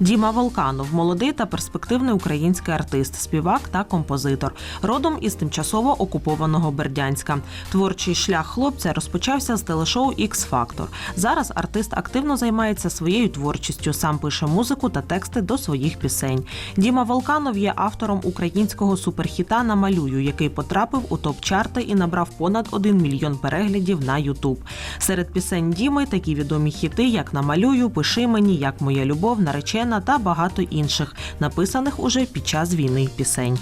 Діма Волканов молодий та перспективний український артист, співак та композитор, родом із тимчасово окупованого Бердянська. Творчий шлях хлопця розпочався з телешоу «Ікс Фактор». Зараз артист активно займається своєю творчістю, сам пише музику та тексти до своїх пісень. Діма Волканов є автором українського суперхіта Намалюю, який потрапив у топ-чарти і набрав понад 1 мільйон переглядів на Ютуб. Серед пісень Діми такі відомі хіти, як Намалюю, Пиши мені, як моя любов, наречена та багато інших, написаних уже під час війни пісень.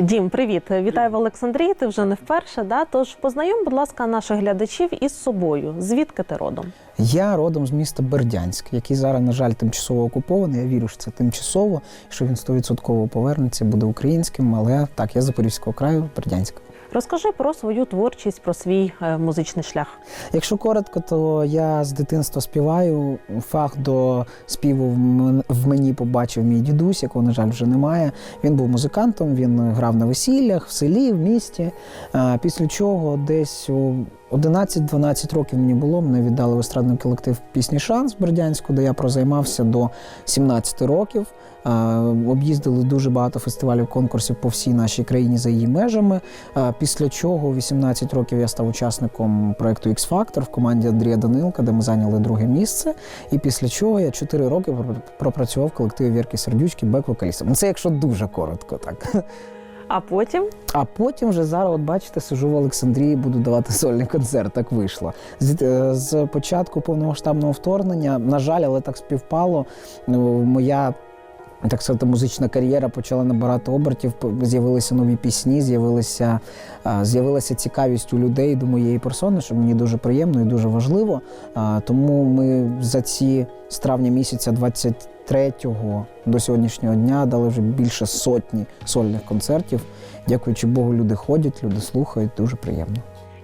Дім, привіт! Вітаю в Олександрії. Ти вже не вперше. Да? Тож познайом, будь ласка, наших глядачів із собою. Звідки ти родом? Я родом з міста Бердянськ, який зараз, на жаль, тимчасово окупований. Я вірю, що це тимчасово, що він 100% повернеться, буде українським. Але так, я з Запорізького краю, Бердянськ. Розкажи про свою творчість, про свій е, музичний шлях. Якщо коротко, то я з дитинства співаю. Фах до співу в мені побачив мій дідусь, якого, на жаль, вже немає. Він був музикантом, він грав на весіллях в селі, в місті. Після чого десь у 11-12 років мені було, мене віддали в естрадний колектив пісні Шанс Бердянську, де я прозаймався до 17 років. Об'їздили дуже багато фестивалів, конкурсів по всій нашій країні за її межами. Після чого 18 років я став учасником проекту X Factor в команді Андрія Данилка, де ми зайняли друге місце. І після чого я 4 роки пр- пропрацював в колективі Вірки Сердючки бек-вокалістом. Ну, Це якщо дуже коротко, так. А потім А потім вже зараз, от бачите, сижу в Олександрії, буду давати сольний концерт. Так вийшло. З, е, з початку повномасштабного вторгнення, на жаль, але так співпало. ну, Моя так сказати, музична кар'єра почала набирати обертів. З'явилися нові пісні, з'явилися, з'явилася цікавість у людей до моєї персони, що мені дуже приємно і дуже важливо. Тому ми за ці з травня місяця 23-го до сьогоднішнього дня дали вже більше сотні сольних концертів. Дякуючи Богу, люди ходять, люди слухають. Дуже приємно.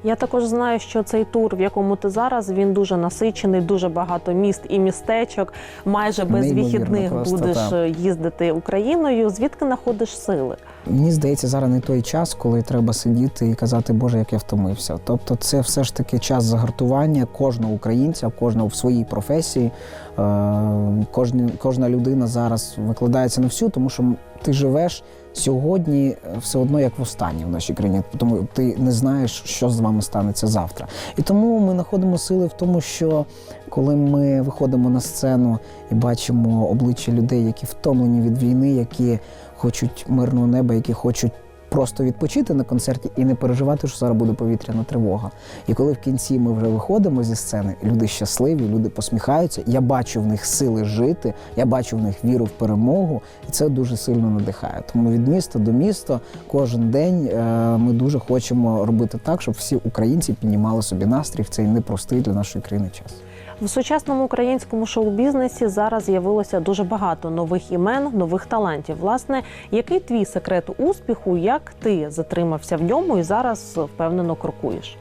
Я також знаю, що цей тур, в якому ти зараз, він дуже насичений, дуже багато міст і містечок. Майже без Неймовірно вихідних просто, будеш так. е, їздити Україною. Звідки знаходиш сили? Мені здається, зараз не той час, коли треба сидіти і казати, Боже, як я втомився. Тобто, це все ж таки час загартування кожного українця, кожного в своїй професії. Е, Кожна, кожна людина зараз викладається на всю, тому що ти живеш сьогодні е, все одно як востаннє в нашій країні, тому ти не знаєш, що з вами станеться завтра. І тому ми знаходимо сили в тому, що коли ми виходимо на сцену і бачимо обличчя людей, які втомлені від війни, які хочуть мирного неба, які хочуть просто відпочити на концерті і не переживати, що зараз буде повітряна тривога. І коли в кінці ми вже виходимо зі сцени, люди щасливі, люди посміхаються. Я бачу в них сили жити, я бачу в них віру в перемогу, і це дуже сильно надихає. Тому від міста до міста кожен день е, ми дуже хочемо робити так, щоб всі українці піднімали собі настрій в цей непростий для нашої країни час. В сучасному українському шоу-бізнесі зараз з'явилося дуже багато нових імен, нових талантів. Власне, який твій секрет успіху? Як ти затримався в ньому і зараз впевнено крокуєш?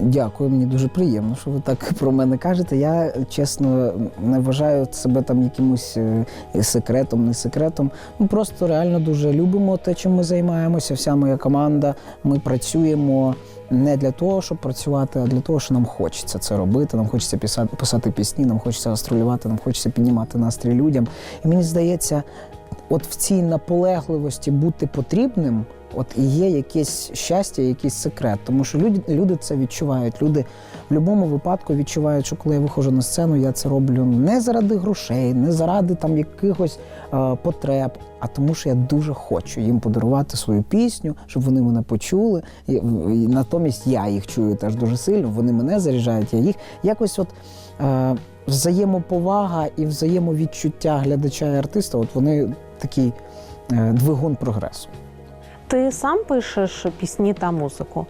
Дякую, мені дуже приємно, що ви так про мене кажете. Я чесно не вважаю себе там якимось е, секретом, не секретом. Ми просто реально дуже любимо те, чим ми займаємося. Вся моя команда. Ми працюємо не для того, щоб працювати, а для того, що нам хочеться це робити. Нам хочеться писати, писати пісні, нам хочеться гастролювати, нам хочеться піднімати настрій людям. І мені здається, от в цій наполегливості бути потрібним, от і є якесь щастя, якийсь секрет. Тому що люди, люди це відчувають. Люди в будь-якому випадку відчувають, що коли я виходжу на сцену, я це роблю не заради грошей, не заради там якихось е, потреб, а тому, що я дуже хочу їм подарувати свою пісню, щоб вони мене почули. І, і натомість я їх чую теж дуже сильно. Вони мене заряджають, я їх якось от. Е, Взаємоповага і взаємовідчуття глядача і артиста, от вони такий е, двигун прогресу. Ти сам пишеш пісні та музику?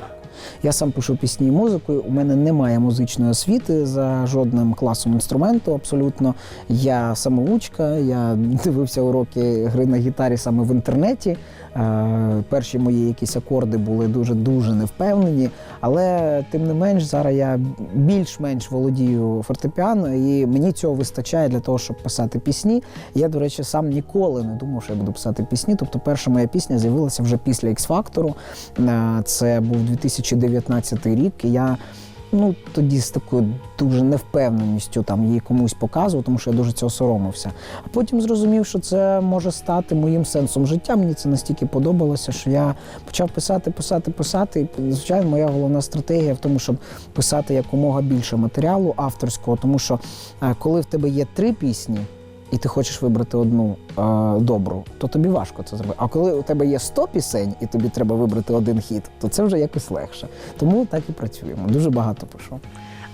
Я сам пишу пісні і музику. У мене немає музичної освіти за жодним класом інструменту. Абсолютно я самоучка. Я дивився уроки гри на гітарі саме в інтернеті. Е, Перші мої якісь акорди були дуже дуже невпевнені, але тим не менш зараз я більш-менш володію фортепіано, і мені цього вистачає для того, щоб писати пісні. Я, до речі, сам ніколи не думав, що я буду писати пісні. Тобто, перша моя пісня з'явилася вже після X-Factor. Е, Це був 2019 рік. і Я ну тоді з такою дуже невпевненістю там її комусь показував, тому що я дуже цього соромився. А потім зрозумів, що це може стати моїм сенсом життя. Мені це настільки подобалося, що я почав писати, писати, писати. І, звичайно, моя головна стратегія в тому, щоб писати якомога більше матеріалу авторського, тому що е, коли в тебе є три пісні. І ти хочеш вибрати одну е, добру, то тобі важко це зробити. А коли у тебе є 100 пісень, і тобі треба вибрати один хіт, то це вже якось легше. Тому так і працюємо. Дуже багато пишу.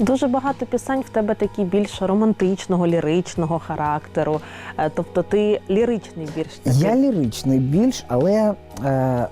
Дуже багато пісень в тебе такі більш романтичного, ліричного характеру. Е, Тобто ти ліричний більш такий. Я ліричний більш, але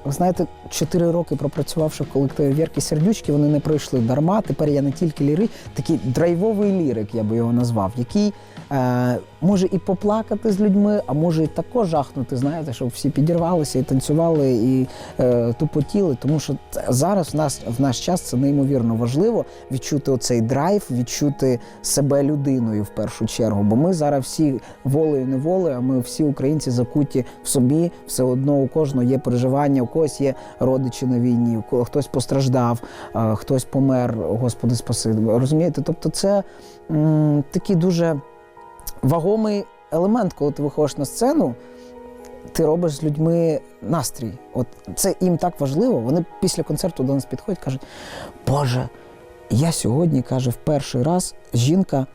ви знаєте, 4 роки пропрацювавши в колективі Вірки Сердючки, вони не пройшли дарма. Тепер я не тільки ліри, такий драйвовий лірик, я би його назвав, який е, може і поплакати з людьми, а може і також жахнути, знаєте, щоб всі підірвалися і танцювали, і е, тупотіли. Тому що зараз в нас в наш час це неймовірно важливо відчути оцей драйв, відчути себе людиною в першу чергу. Бо ми зараз всі волею неволею, а ми всі українці закуті в собі. Все одно у кожного є переживання, у когось є родичі на війні, хтось постраждав, хтось помер, Господи спаси. Розумієте? Тобто, це м, такий дуже вагомий елемент, коли ти виходиш на сцену. Ти робиш з людьми настрій. От це їм так важливо. Вони після концерту до нас підходять, кажуть: Боже, я сьогодні каже, в перший раз жінка,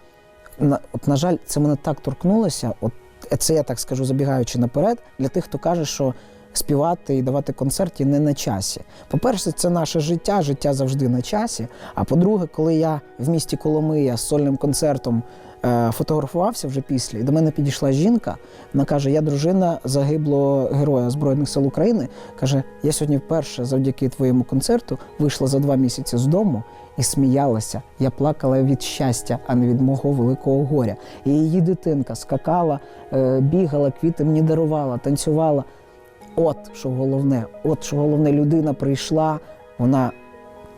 на, от, на жаль, це мене так торкнулося. От це я так скажу, забігаючи наперед, для тих, хто каже, що співати і давати концерти не на часі. По-перше, це наше життя, життя завжди на часі. А по-друге, коли я в місті Коломия з сольним концертом е, фотографувався вже після, і до мене підійшла жінка, вона каже: Я дружина загиблого героя Збройних сил України. каже: Я сьогодні вперше завдяки твоєму концерту вийшла за два місяці з дому і сміялася. Я плакала від щастя, а не від мого великого горя. І її дитинка скакала, е, бігала, квіти мені дарувала, танцювала. От що головне, от що головне, людина прийшла, вона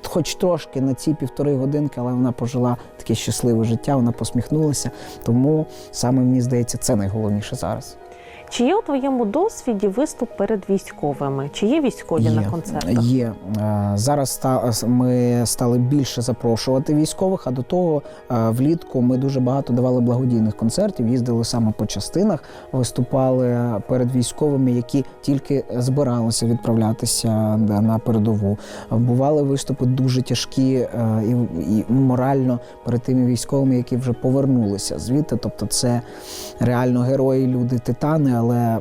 хоч трошки на ці півтори годинки, але вона пожила таке щасливе життя, вона посміхнулася. Тому саме мені здається, це найголовніше зараз. Чи є у твоєму досвіді виступ перед військовими? Чи є військові на концертах? Є. Е, Зараз ми стали більше запрошувати військових, а до того е, влітку ми дуже багато давали благодійних концертів, їздили саме по частинах, виступали перед військовими, які тільки збиралися відправлятися на передову. Бували виступи дуже тяжкі е, і морально перед тими військовими, які вже повернулися звідти. Тобто, це реально герої, люди, титани, але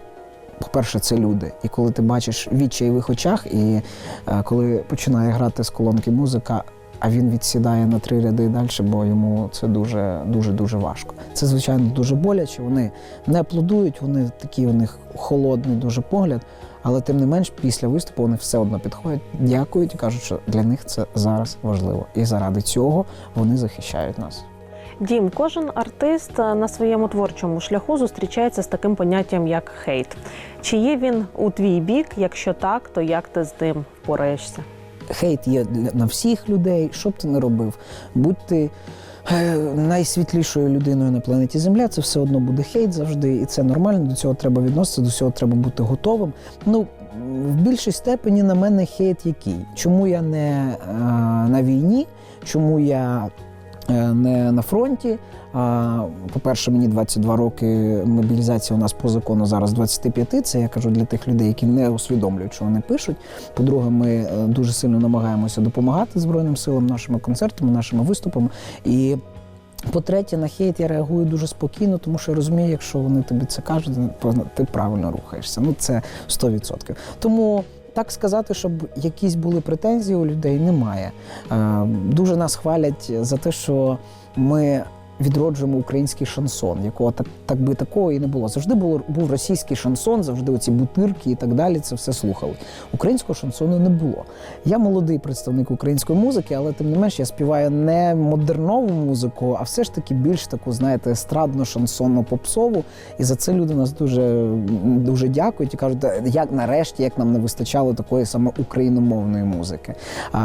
по-перше, це люди. І коли ти бачиш відчай в їх очах, і е, коли починає грати з колонки музика, а він відсідає на три ряди далі, бо йому це дуже дуже дуже важко. Це звичайно дуже боляче. Вони не аплодують, вони такі у них холодний дуже погляд. Але тим не менш, після виступу вони все одно підходять, дякують і кажуть, що для них це зараз важливо. І заради цього вони захищають нас. Дім, кожен артист на своєму творчому шляху зустрічається з таким поняттям, як хейт. Чи є він у твій бік? Якщо так, то як ти з ним впораєшся? Хейт є на всіх людей, що б ти не робив. Будь ти е, найсвітлішою людиною на планеті Земля, це все одно буде хейт завжди, і це нормально. До цього треба відноситися, до цього треба бути готовим. Ну, в більшій степені на мене хейт який? Чому я не е, на війні? Чому я не на фронті? А, По-перше, мені 22 роки мобілізація у нас по закону зараз 25. Це я кажу для тих людей, які не усвідомлюють, що вони пишуть. По-друге, ми е, дуже сильно намагаємося допомагати Збройним силам нашими концертами, нашими виступами. І по-третє, на хейт я реагую дуже спокійно, тому що я розумію, якщо вони тобі це кажуть, ти правильно рухаєшся. Ну це 100%. Тому. Так сказати, щоб якісь були претензії у людей, немає. Е, Дуже нас хвалять за те, що ми відроджуємо український шансон, якого так, так би такого і не було. Завжди було був російський шансон, завжди оці бутирки і так далі. Це все слухали. Українського шансону не було. Я молодий представник української музики, але тим не менш я співаю не модернову музику, а все ж таки більш таку, знаєте, естрадно шансонно попсову. І за це люди нас дуже дуже дякують і кажуть, як нарешті, як нам не вистачало такої саме україномовної музики. А,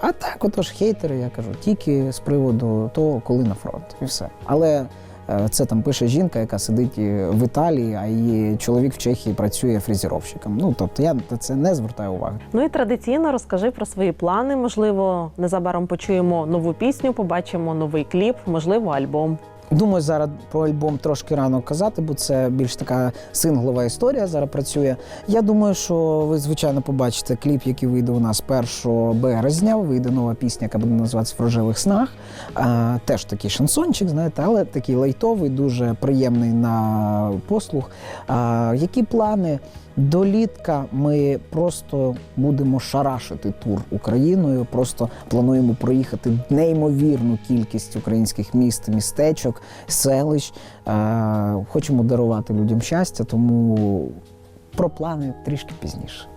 а так, отож, хейтери, я кажу, тільки з приводу того, коли на фронт, і все. Але Е, Це там пише жінка, яка сидить е, в Італії, а її чоловік в Чехії працює фрезеровщиком. Ну тобто я на це не звертаю уваги. Ну і традиційно розкажи про свої плани. Можливо, незабаром почуємо нову пісню, побачимо новий кліп, можливо, альбом. Думаю, зараз про альбом трошки рано казати, бо це більш така синглова історія зараз працює. Я думаю, що ви звичайно побачите кліп, який вийде у нас 1 березня. Вийде нова пісня, яка буде називатися в рожевих снах. А, теж такий шансончик, знаєте, але такий лайтовий, дуже приємний на послух. А, які плани? До літка ми просто будемо шарашити тур Україною. Просто плануємо проїхати неймовірну кількість українських міст, містечок, селищ. Хочемо дарувати людям щастя, тому про плани трішки пізніше.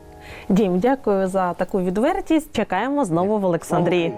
Дім, дякую за таку відвертість. Чекаємо знову в Олександрії.